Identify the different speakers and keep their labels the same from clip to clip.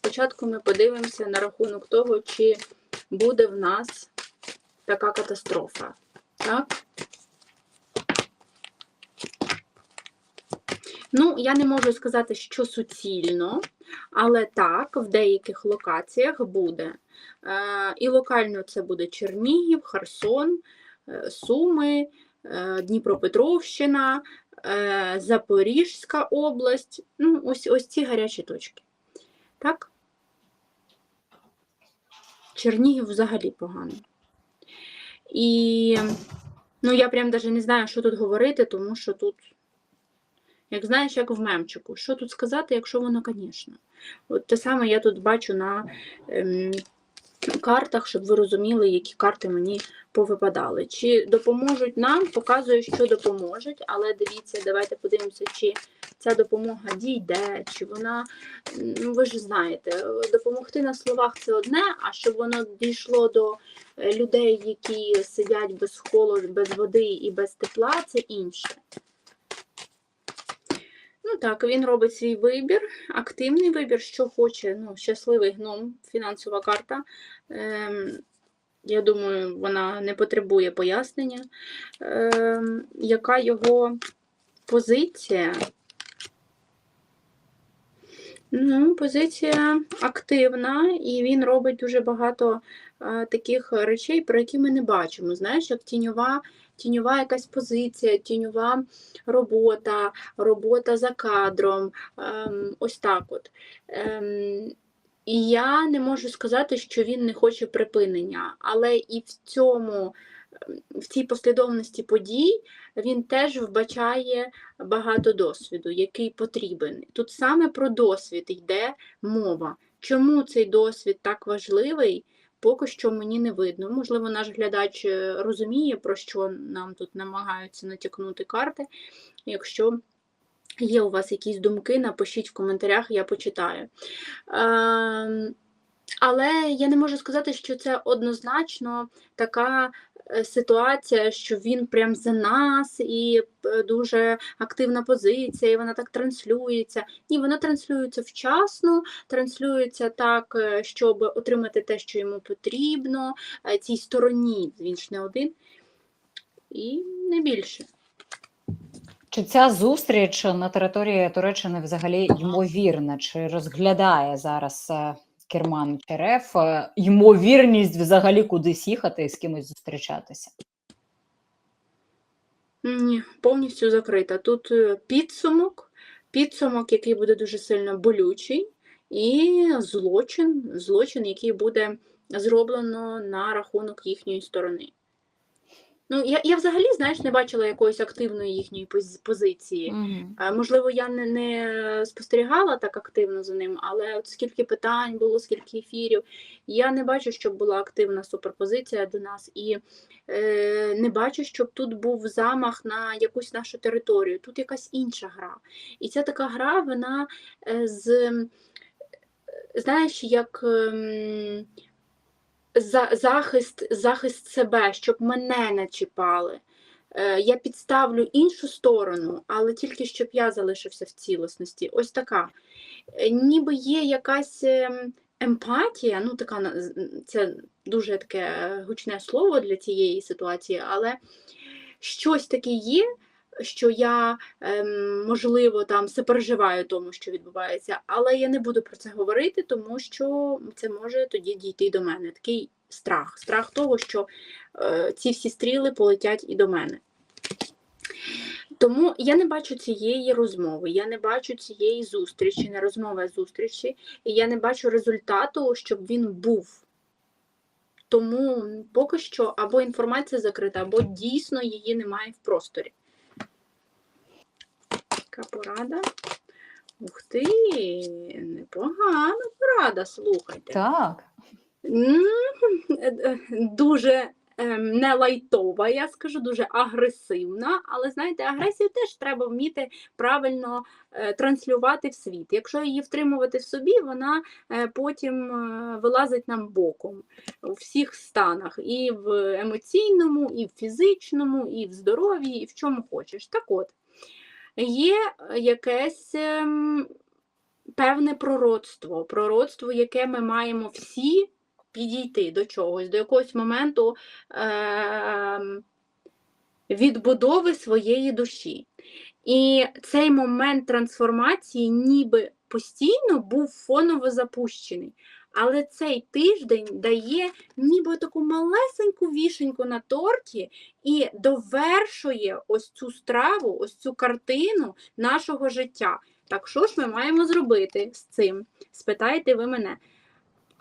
Speaker 1: спочатку ми подивимося на рахунок того, чи буде в нас така катастрофа. Так? Ну, я не можу сказати, що суцільно, але так, в деяких локаціях буде. Е, І локально це буде Чернігів, Херсон, е, Суми, е, Дніпропетровщина, Запорізька область. Ну, ось, ось ці гарячі точки. Так? Чернігів взагалі погано. І ну, я прям навіть не знаю, що тут говорити, тому що тут, як знаєш, як в мемчику, що тут сказати, якщо воно, звісно. От те саме я тут бачу на ем, картах, щоб ви розуміли, які карти мені повипадали. Чи допоможуть нам, показує, що допоможуть, але дивіться, давайте подивимося, чи ця допомога дійде, чи вона, ну ви ж знаєте, допомогти на словах це одне, а щоб воно дійшло до е, людей, які сидять без холоду, без води і без тепла, це інше. Ну так, він робить свій вибір, активний вибір, що хоче. Ну, щасливий гном, фінансова карта. Ем, я думаю, вона не потребує пояснення. Ем, яка його позиція? Ну, позиція активна, і він робить дуже багато е, таких речей, про які ми не бачимо. Знаєш, як тіньова, тіньова якась позиція, тіньова робота, робота за кадром. ем, ось так от. Ем, і я не можу сказати, що він не хоче припинення, але і в цьому, ем, в цій послідовності подій він теж вбачає багато досвіду, який потрібен. Тут саме про досвід йде мова. Чому цей досвід так важливий? Поки що мені не видно. Можливо, наш глядач е, розуміє, про що нам тут намагаються натякнути карти. Якщо є у вас якісь думки, напишіть в коментарях, я почитаю. Ем, але я не можу сказати, що це однозначно така ситуація, що він прям за нас і е, дуже активна позиція, і вона так транслюється. Ні, вона транслюється вчасно, транслюється так, е, щоб отримати те, що йому потрібно, е, цій стороні, він ж не один, і не більше.
Speaker 2: Чи ця зустріч на території Туреччини взагалі ймовірна? Чи розглядає зараз е, керман РФ е, ймовірність взагалі кудись їхати і з кимось зустрічатися?
Speaker 1: Ні, повністю закрита. Тут е, підсумок, підсумок, який буде дуже сильно болючий, і злочин, злочин, який буде зроблено на рахунок їхньої сторони. Ну, я, я взагалі, знаєш, не бачила якоїсь активної їхньої позиції.
Speaker 2: Угу.
Speaker 1: Е, Можливо, я не, не спостерігала так активно за ним, але от скільки питань було, скільки ефірів, я не бачу, щоб була активна суперпозиція до нас, і е, не бачу, щоб тут був замах на якусь нашу територію. Тут якась інша гра. І ця така гра, вона е, з, е, знаєш, як. ем, за, захист, захист себе, щоб мене не чіпали. Е, Я підставлю іншу сторону, але тільки щоб я залишився в цілісності. Ось така. Е, Ніби є якась ем, емпатія, ну така це дуже таке гучне слово для цієї ситуації, але щось таке є, що я, ем, можливо, там сопереживаю тому, що відбувається, але я не буду про це говорити, тому що це може тоді дійти до мене. Такий страх, страх того, що е, ці всі стріли полетять і до мене. Тому я не бачу цієї розмови, я не бачу цієї зустрічі, не розмови, а зустрічі, і я не бачу результату, щоб він був. Тому поки що або інформація закрита, або дійсно її немає в просторі. Така порада. Ух ти, непогана порада, слухайте.
Speaker 2: Так.
Speaker 1: Дуже ем, не лайтова, я скажу, дуже агресивна, але знаєте, агресію теж треба вміти правильно е, транслювати в світ. Якщо її втримувати в собі, вона е, потім е, вилазить нам боком у всіх станах, і в емоційному, і в фізичному, і в здоров'ї, і в чому хочеш. Так от, є якесь ем, певне пророцтво, пророцтво, яке ми маємо всі підійти до чогось, до якогось моменту е- відбудови своєї душі. І цей момент трансформації ніби постійно був фоново запущений. Але цей тиждень дає ніби таку малесеньку вішеньку на торті і довершує ось цю страву, ось цю картину нашого життя. Так що ж ми маємо зробити з цим? Спитаєте ви мене.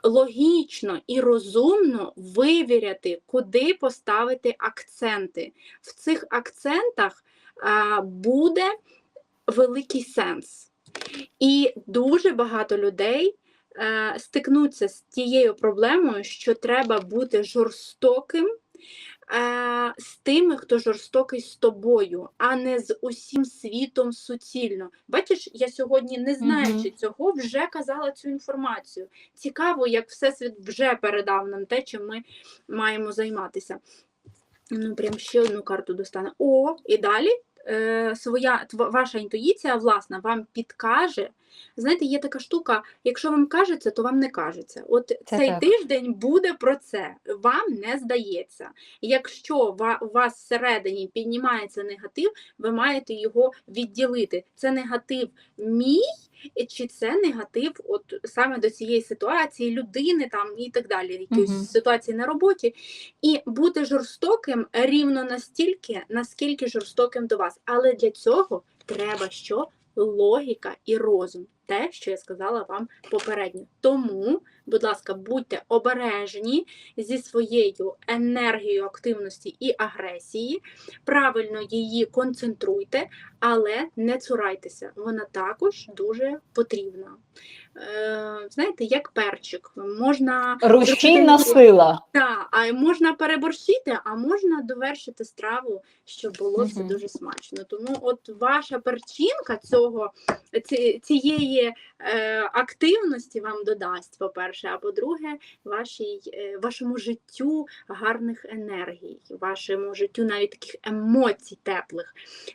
Speaker 1: Логічно і розумно вивіряти, куди поставити акценти. В цих акцентах а, буде великий сенс. І дуже багато людей стикнуться з тією проблемою, що треба бути жорстоким е, з тими, хто жорстокий з тобою, а не з усім світом суцільно. Бачиш, я сьогодні, не знаючи цього, вже казала цю інформацію. Цікаво, як Всесвіт вже передав нам те, чим ми маємо займатися. Ну, прям ще одну карту достане. О, і далі е, своя ваша інтуїція, власна, вам підкаже. Знаєте, є така штука, якщо вам кажеться, то вам не кажеться. От цей
Speaker 2: так.
Speaker 1: тиждень буде про це. Вам не здається. Якщо у вас всередині піднімається негатив, ви маєте його відділити. Це негатив мій, чи це негатив от саме до цієї ситуації, людини там і так далі, якоїсь
Speaker 2: Мгм.
Speaker 1: ситуації на роботі, і бути жорстоким рівно настільки, наскільки жорстоким до вас. Але для цього треба що? Логіка і розум. Те, що я сказала вам попередньо. Тому, будь ласка, будьте обережні зі своєю енергією активності і агресії, правильно її концентруйте, але не цурайтеся. Вона також дуже потрібна. Е, знаєте, як перчик. Можна
Speaker 2: Рушійна
Speaker 1: зробити-
Speaker 2: сила.
Speaker 1: так, а можна переборщити, а можна довершити страву, щоб було все дуже смачно. Тому от ваша перчинка цього, ці- цієї е, активності вам додасть, по-перше, а по-друге, вашій, е, вашому життю гарних енергій, вашому життю навіть таких емоцій теплих.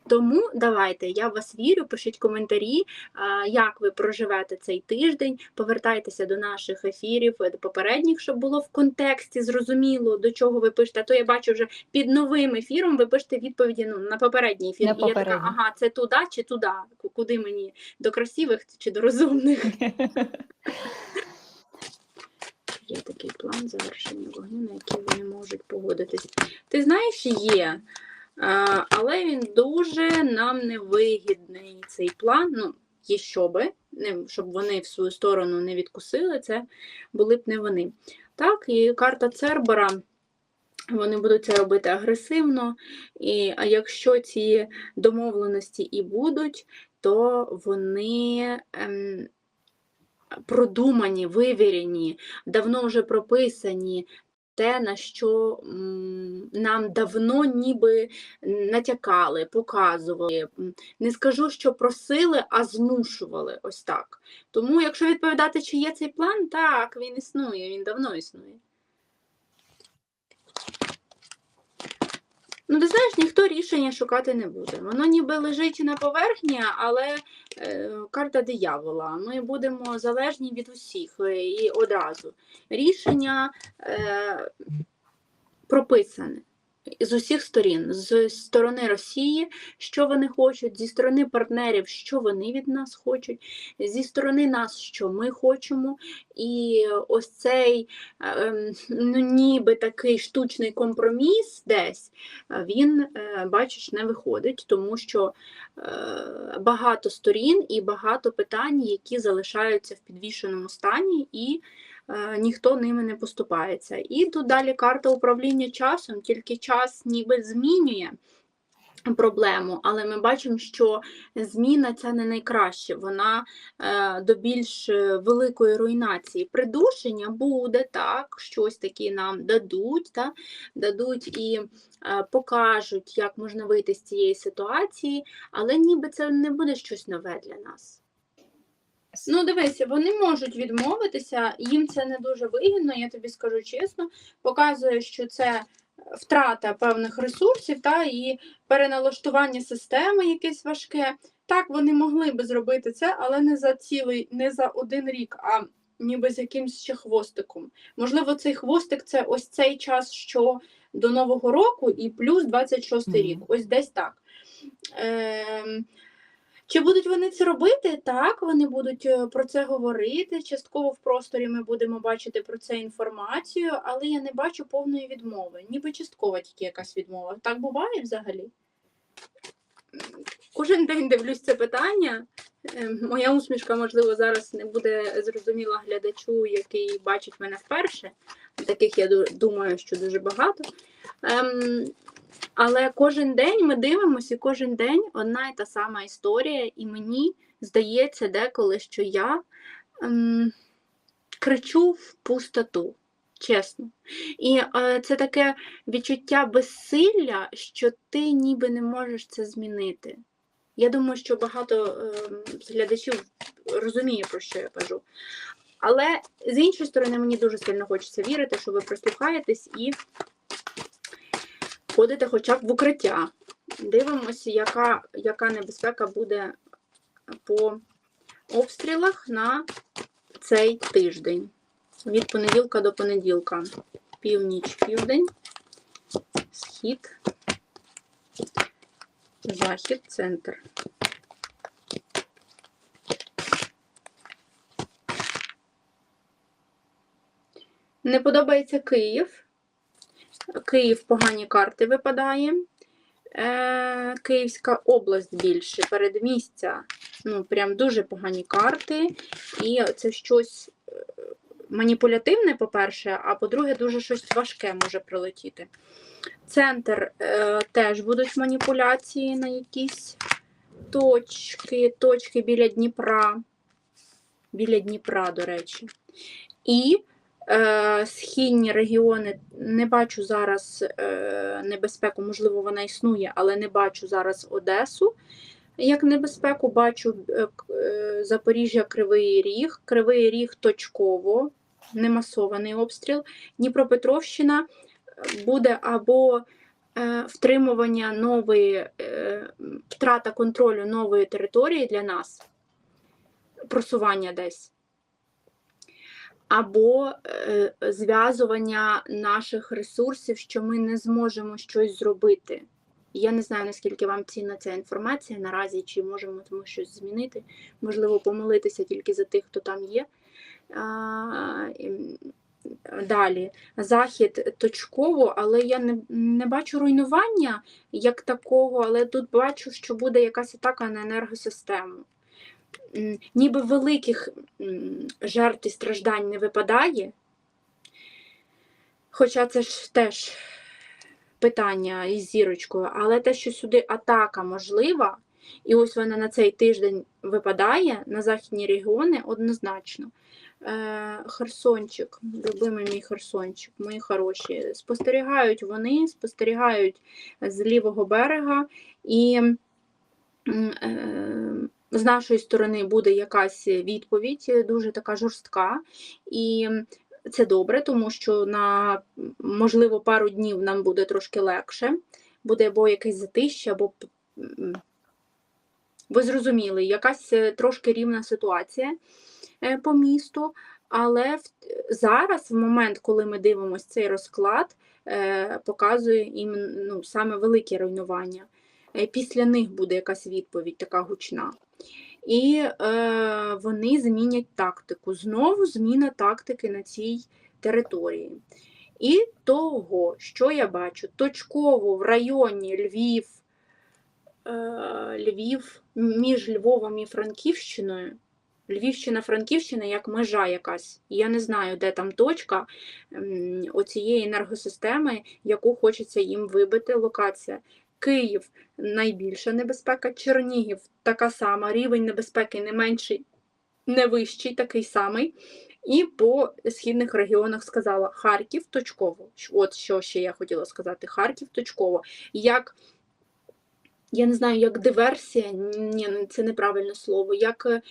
Speaker 1: Тому давайте, я в вас вірю, пишіть коментарі, а, як ви проживете цей тиждень, повертайтеся до наших ефірів, е, до попередніх, щоб було в контексті зрозуміло, до чого ви пишете. А то я бачу вже під новим ефіром ви пишете відповіді ну, на попередній ефір.
Speaker 2: На
Speaker 1: І я така, ага, це туди чи туди, куди мені до красивих чи до розумних. Є такий план завершення вогню, на який вони можуть погодитись. Ти знаєш, є, але він дуже нам невигідний цей план. Ну, є щоби, щоб вони в свою сторону не відкусили, це були б не вони. Так, і карта Цербера. Вони будуть це робити агресивно, і а якщо ці домовленості і будуть, то вони ем, продумані, вивірені, давно вже прописані. Те, на що нам давно ніби натякали, показували. Не скажу, що просили, а змушували ось так. Тому, якщо відповідати, чи є цей план, так, він існує, він давно існує. Ну, ти знаєш, ніхто рішення шукати не буде. Воно ніби лежить на поверхні, але е, карта диявола. Ми будемо залежні від усіх е, і одразу. Рішення е, прописане з усіх сторін, з сторони Росії, що вони хочуть, зі сторони партнерів, що вони від нас хочуть, зі сторони нас, що ми хочемо. І ось цей ем, ну, ніби такий штучний компроміс десь, е, він, е, бачиш, не виходить, тому що е, багато сторін і багато питань, які залишаються в підвішеному стані, і ніхто ними не поступається. І тут далі карта управління часом, тільки час ніби змінює. Проблему, але ми бачимо, що зміна ця не найкраще, вона е, до більш е, великої руйнації. Придушення буде так, щось таке нам дадуть, та, дадуть і е, покажуть, як можна вийти з цієї ситуації, але ніби це не буде щось нове для нас. Ну, дивися, вони можуть відмовитися, їм це не дуже вигідно, я тобі скажу чесно. Показує, що це втрата певних ресурсів та і переналаштування системи якесь важке. Так, вони могли би зробити це, але не за цілий, не за один рік, а ніби з якимсь ще хвостиком. Можливо, цей хвостик це ось цей час, що до Нового року, і плюс 26
Speaker 2: Мгм.
Speaker 1: рік. Ось десь так. Ем, чи будуть вони це робити? Так, вони будуть е, про це говорити. Частково в просторі ми будемо бачити про це інформацію, але я не бачу повної відмови. Ніби часткова тільки якась відмова. Так буває взагалі? Кожен день дивлюсь це питання. Е, Моя усмішка, можливо, зараз не буде зрозуміла глядачу, який бачить мене вперше. Таких я думаю, що дуже багато. Ем, але кожен день ми дивимося, і кожен день одна і та сама історія, і мені здається деколи, що я ем, кричу в пустоту, чесно. І е, це таке відчуття безсилля, що ти ніби не можеш це змінити. Я думаю, що багато з глядачів розуміє, про що я кажу. Але з іншої сторони, мені дуже сильно хочеться вірити, що ви прислухаєтесь і ходите хоча б в укриття. Дивимося, яка, яка небезпека буде по обстрілах на цей тиждень. Від понеділка до понеділка. Північ, південь, схід, захід, центр. Не подобається Київ. Київ погані карти випадає. Е, Київська область більше, передмістя. Ну, прям дуже погані карти. І це щось е, маніпулятивне, по-перше, а по-друге, дуже щось важке може прилетіти. Центр е, теж будуть маніпуляції на якісь точки, точки біля Дніпра. Біля Дніпра, до речі. І східні регіони не бачу зараз е, небезпеку, можливо, вона існує, але не бачу зараз Одесу як небезпеку. Бачу е, е, Запоріжжя Кривий Ріг, Кривий Ріг точково, не масований обстріл. Дніпропетровщина е, буде або е, втримування нової, е, втрата контролю нової території для нас, просування десь або е, зв'язування наших ресурсів, що ми не зможемо щось зробити. Я не знаю, наскільки вам цінна ця інформація наразі, чи можемо ми щось змінити. Можливо, помолитися тільки за тих, хто там є. А, Далі, захід точково, але я не, не бачу руйнування як такого, але тут бачу, що буде якась атака на енергосистему. Ніби великих жертв і страждань не випадає, хоча це ж теж питання із зірочкою, але те, що сюди атака можлива, і ось вона на цей тиждень випадає на західні регіони однозначно. Е, Херсончик, любимий мій Херсончик, мої хороші. Спостерігають вони, спостерігають з лівого берега, і е, з нашої сторони буде якась відповідь, е, дуже така жорстка. І це добре, тому що на можливо пару днів нам буде трошки легше. Буде або якесь затище, або ви зрозуміли, якась е, трошки рівна ситуація е, по місту. Але зараз, в момент, коли ми дивимося цей розклад, показує їм ну, саме великі руйнування. Е, Після них буде якась відповідь така гучна. І е, вони змінять тактику. Знову зміна тактики на цій території. І того, що я бачу, точково в районі Львів, е, Львів між Львовом і Франківщиною. Львівщина, Франківщина як межа якась. Я не знаю, де там точка оцієї енергосистеми, яку хочеться їм вибити локація. Київ найбільша небезпека, Чернігів така сама, рівень небезпеки не менший, не вищий, такий самий. І по східних регіонах сказала Харків точково. От що ще я хотіла сказати: Харків точково. Як я не знаю, як диверсія, ні, це неправильне слово, як е,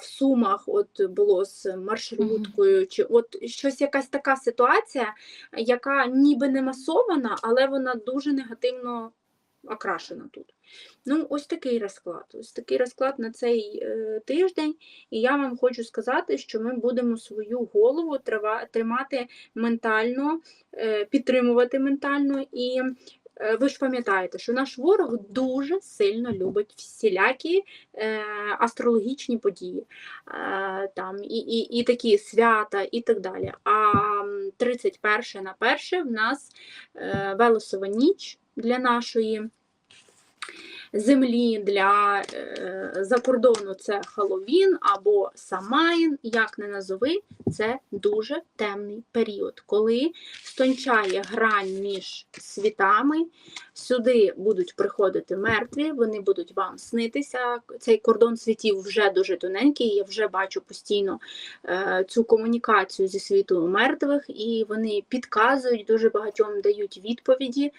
Speaker 1: в Сумах от було з маршруткою, чи от щось якась така ситуація, яка ніби не масована, але вона дуже негативно окрашена тут. Ну, ось такий розклад. Ось такий розклад на цей е, тиждень. І я вам хочу сказати, що ми будемо свою голову трива- тримати ментально, е, підтримувати ментально. І ви ж пам'ятаєте, що наш ворог дуже сильно любить всілякі е, астрологічні події, е, там, і, і, і такі свята, і так далі. А м, 31 на 1 в нас е, Велесова ніч для нашої землі для е, закордону це Хеллоуін або Самайн, як не назови, це дуже темний період, коли стончає грань між світами. Сюди будуть приходити мертві, вони будуть вам снитися. Цей кордон світів вже дуже тоненький. Я вже бачу постійно е, цю комунікацію зі світу мертвих, і вони підказують дуже багатьом дають відповіді,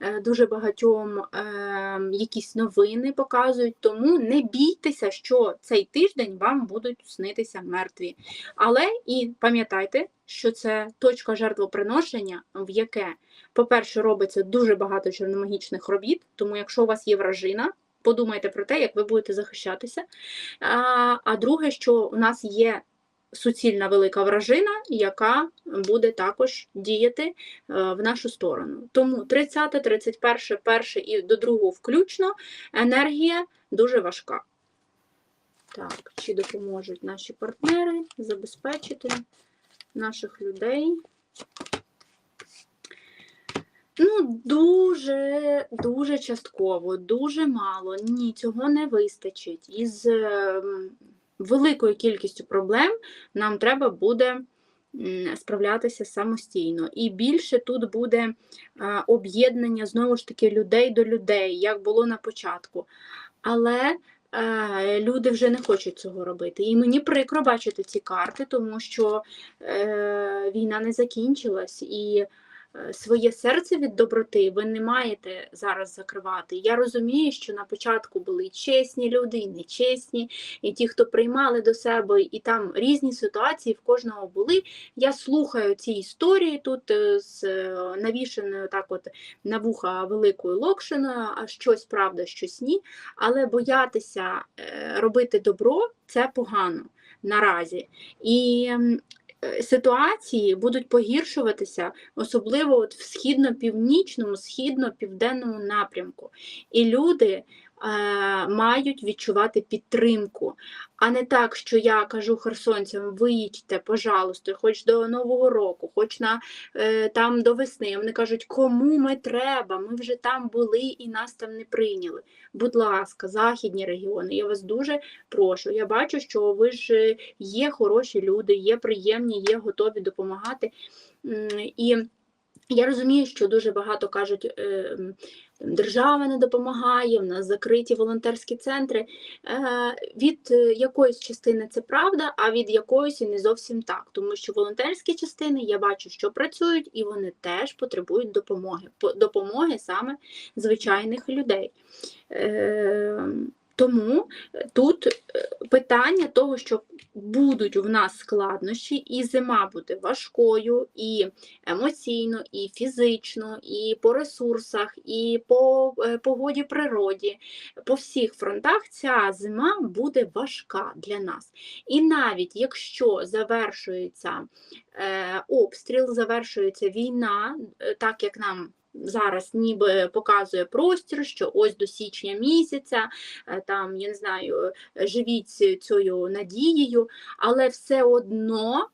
Speaker 1: е, дуже багатьом е, якісь новини показують. Тому не бійтеся, що цей тиждень вам будуть снитися мертві. Але і пам'ятайте, що це точка жертвоприношення, в яке, по-перше, робиться дуже багато чорномагічних робіт, тому якщо у вас є вражина, подумайте про те, як ви будете захищатися. А, а друге, що у нас є суцільна велика вражина, яка буде також діяти е, в нашу сторону. Тому 30, 31, 1 і до 2 включно енергія дуже важка. Так, чи допоможуть наші партнери забезпечити наших людей? Ну, дуже, дуже частково, дуже мало. Ні, цього не вистачить. Із ем, великою кількістю проблем нам треба буде справлятися самостійно. І більше тут буде а, об'єднання знову ж таки людей до людей, як було на початку. Але е, люди вже не хочуть цього робити. І мені прикро бачити ці карти, тому що е, війна не закінчилась. І своє серце від доброти ви не маєте зараз закривати. Я розумію, що на початку були і чесні люди, і нечесні, і ті, хто приймали до себе, і там різні ситуації в кожного були. Я слухаю ці історії тут е, з е, навішеною так от на вуха великою локшиною, а щось правда, щось ні. Але боятися е, робити добро це погано наразі. І ситуації будуть погіршуватися, особливо от в східно-північному, східно-південному напрямку. І люди е, мають відчувати підтримку, а не так, що я кажу херсонцям, виїдьте, пожалуйста, хоч до Нового року, хоч на е, там до весни. Вони кажуть, кому ми треба? Ми вже там були і нас там не прийняли. Будь ласка, західні регіони, я вас дуже прошу. Я бачу, що ви ж е, є хороші люди, є приємні, є готові допомагати. І я розумію, що дуже багато кажуть, е, держава не допомагає, в нас закриті волонтерські центри. Е, Від е, якоїсь частини це правда, а від якоїсь і не зовсім так. Тому що волонтерські частини я бачу, що працюють, і вони теж потребують допомоги. Допомоги саме звичайних людей. Тому е, тут е, питання того, що будуть в нас складнощі, і зима буде важкою, і емоційно, і фізично, і по ресурсах, і по е, погоді природі. По всіх фронтах ця зима буде важка для нас. І навіть якщо завершується обстріл, завершується війна, так як нам. Зараз ніби показує простір, що ось до січня місяця, е, там, я не знаю, е, живіть цією надією, але все одно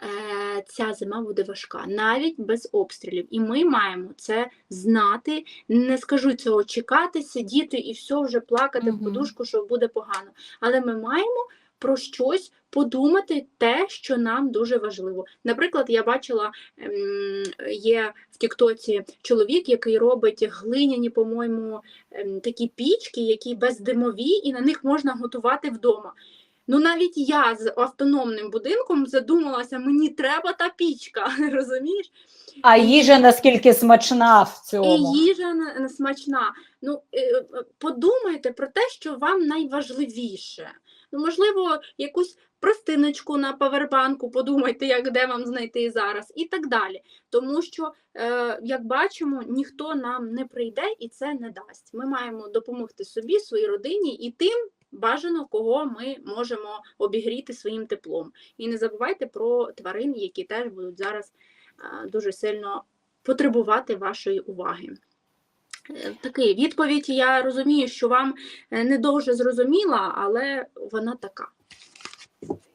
Speaker 1: е, ця зима буде важка, навіть без обстрілів. І ми маємо це знати. Не скажу цього чекати, сидіти і все вже плакати в подушку, що буде погано. Але ми маємо про щось подумати, те, що нам дуже важливо. Наприклад, я бачила, ем, є в Тіктоці чоловік, який робить глиняні, по-моєму, ем, такі пічки, які бездимові, і на них можна готувати вдома. Ну, навіть я з автономним будинком задумалася, мені треба та пічка, розумієш?
Speaker 2: А їжа наскільки смачна в цьому?
Speaker 1: І їжа смачна. Ну, е, е, подумайте про те, що вам найважливіше. Ну, можливо, якусь простиночку на павербанку, подумайте, як де вам знайти зараз, і так далі. Тому що, е, як бачимо, ніхто нам не прийде і це не дасть. Ми маємо допомогти собі, своїй родині і тим. Бажано, кого ми можемо обігріти своїм теплом. І не забувайте про тварин, які теж будуть зараз дуже сильно потребувати вашої уваги. Е, Такий відповідь, я розумію, що вам е, не дуже зрозуміла, але вона така.